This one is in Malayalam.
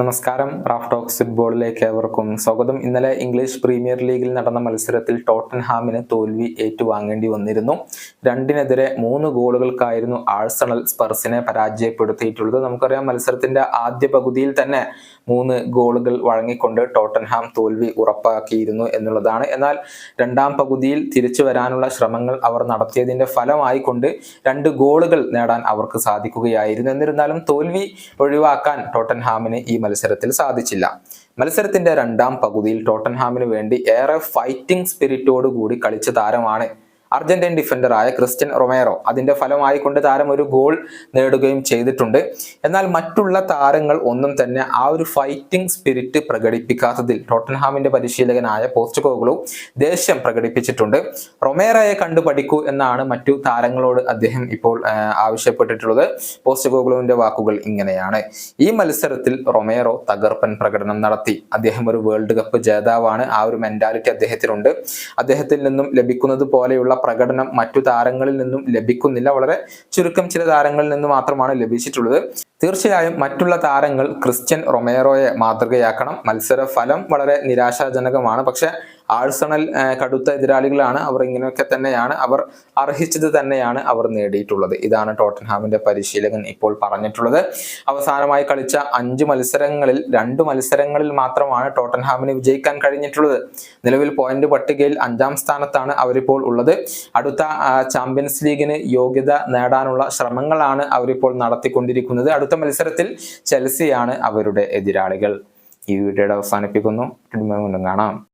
നമസ്കാരം. റാഫ് ടോക്സ് ഫുട്ബോളിലേക്ക് ഏവർക്കും സ്വാഗതം. ഇന്നലെ ഇംഗ്ലീഷ് പ്രീമിയർ ലീഗിൽ നടന്ന മത്സരത്തിൽ ടോട്ടൻഹാമിന് തോൽവി ഏറ്റുവാങ്ങേണ്ടി വന്നിരുന്നു. രണ്ടിനെതിരെ മൂന്ന് ഗോളുകൾക്കായിരുന്നു ആഴ്സണൽ സ്പെർസിനെ പരാജയപ്പെടുത്തിയിട്ടുള്ളത്. നമുക്കറിയാം മത്സരത്തിന്റെ ആദ്യ പകുതിയിൽ തന്നെ മൂന്ന് ഗോളുകൾ വഴങ്ങിക്കൊണ്ട് ടോട്ടൻഹാം തോൽവി ഉറപ്പാക്കിയിരുന്നു എന്നുള്ളതാണ്. എന്നാൽ രണ്ടാം പകുതിയിൽ തിരിച്ചു വരാനുള്ള ശ്രമങ്ങൾ അവർ നടത്തിയതിന്റെ ഫലമായിക്കൊണ്ട് രണ്ട് ഗോളുകൾ നേടാൻ അവർക്ക് സാധിക്കുകയായിരുന്നു. എന്നിരുന്നാലും തോൽവി ഒഴിവാക്കാൻ ടോട്ടൻഹാമിന് ഈ മത്സരത്തിൽ സാധിച്ചില്ല. മത്സരത്തിന്റെ രണ്ടാം പകുതിയിൽ ടോട്ടൻഹാമിന് വേണ്ടി ഏറെ ഫൈറ്റിംഗ് സ്പിരിറ്റോട് കൂടി കളിച്ച താരമാണ് അർജന്റീൻ ഡിഫൻഡറായ ക്രിസ്ത്യൻ റൊമേറോ അതിന്റെ ഫലമായി കൊണ്ട് താരം ഒരു ഗോൾ നേടുകയും ചെയ്തിട്ടുണ്ട്. എന്നാൽ മറ്റുള്ള താരങ്ങൾ ഒന്നും തന്നെ ആ ഒരു ഫൈറ്റിംഗ് സ്പിരിറ്റ് പ്രകടിപ്പിക്കാത്തതിൽ ടോട്ടൻഹാമിന്റെ പരിശീലകനായ പോസ്റ്റ് പോസ്റ്റ്കോഗ്ലു ദേഷ്യം പ്രകടിപ്പിച്ചിട്ടുണ്ട്. റൊമേറയെ കണ്ടു പഠിക്കൂ എന്നാണ് മറ്റു താരങ്ങളോട് അദ്ദേഹം ഇപ്പോൾ ആവശ്യപ്പെട്ടിട്ടുള്ളത്. പോസ്റ്റ് പോസ്റ്റ്കോഗ്ലുവിന്റെ വാക്കുകൾ ഇങ്ങനെയാണ്. ഈ മത്സരത്തിൽ റൊമേറോ തകർപ്പൻ പ്രകടനം നടത്തി. അദ്ദേഹം ഒരു വേൾഡ് കപ്പ് ജേതാവാണ്. ആ ഒരു മെന്റാലിറ്റി അദ്ദേഹത്തിനുണ്ട്. അദ്ദേഹത്തിൽ നിന്നും ലഭിക്കുന്നത് പോലെയുള്ള പ്രകടനം മറ്റു താരങ്ങളിൽ നിന്നും ലഭിക്കുന്നില്ല. വളരെ ചുരുക്കം ചില താരങ്ങളിൽ നിന്ന് മാത്രമാണ് ലഭിച്ചിട്ടുള്ളത്. തീർച്ചയായും മറ്റുള്ള താരങ്ങൾ ക്രിസ്ത്യൻ റൊമേറോയെ മാതൃകയാക്കണം. മത്സര ഫലം വളരെ നിരാശാജനകമാണ്. പക്ഷെ ആഴ്സണൽ കടുത്ത എതിരാളികളാണ് അവർ ഇങ്ങനെയൊക്കെ തന്നെയാണ്. അവർ അർഹിച്ചത് തന്നെയാണ് അവർ നേടിയിട്ടുള്ളത്. ഇതാണ് ടോട്ടൻഹാമിന്റെ പരിശീലകൻ ഇപ്പോൾ പറഞ്ഞിട്ടുള്ളത്. അവസാനമായി കളിച്ച അഞ്ച് മത്സരങ്ങളിൽ രണ്ട് മത്സരങ്ങളിൽ മാത്രമാണ് ടോട്ടൻഹാമിന് വിജയിക്കാൻ കഴിഞ്ഞിട്ടുള്ളത്. നിലവിൽ പോയിന്റ് പട്ടികയിൽ അഞ്ചാം സ്ഥാനത്താണ് അവരിപ്പോൾ ഉള്ളത്. അടുത്ത ചാമ്പ്യൻസ് ലീഗിന് യോഗ്യത നേടാനുള്ള ശ്രമങ്ങളാണ് അവരിപ്പോൾ നടത്തിക്കൊണ്ടിരിക്കുന്നത്. അടുത്ത മത്സരത്തിൽ ചെൽസിയാണ് അവരുടെ എതിരാളികൾ. ഈ വീഡിയോയുടെ അവസാനിപ്പിക്കുന്നു. കാണാം.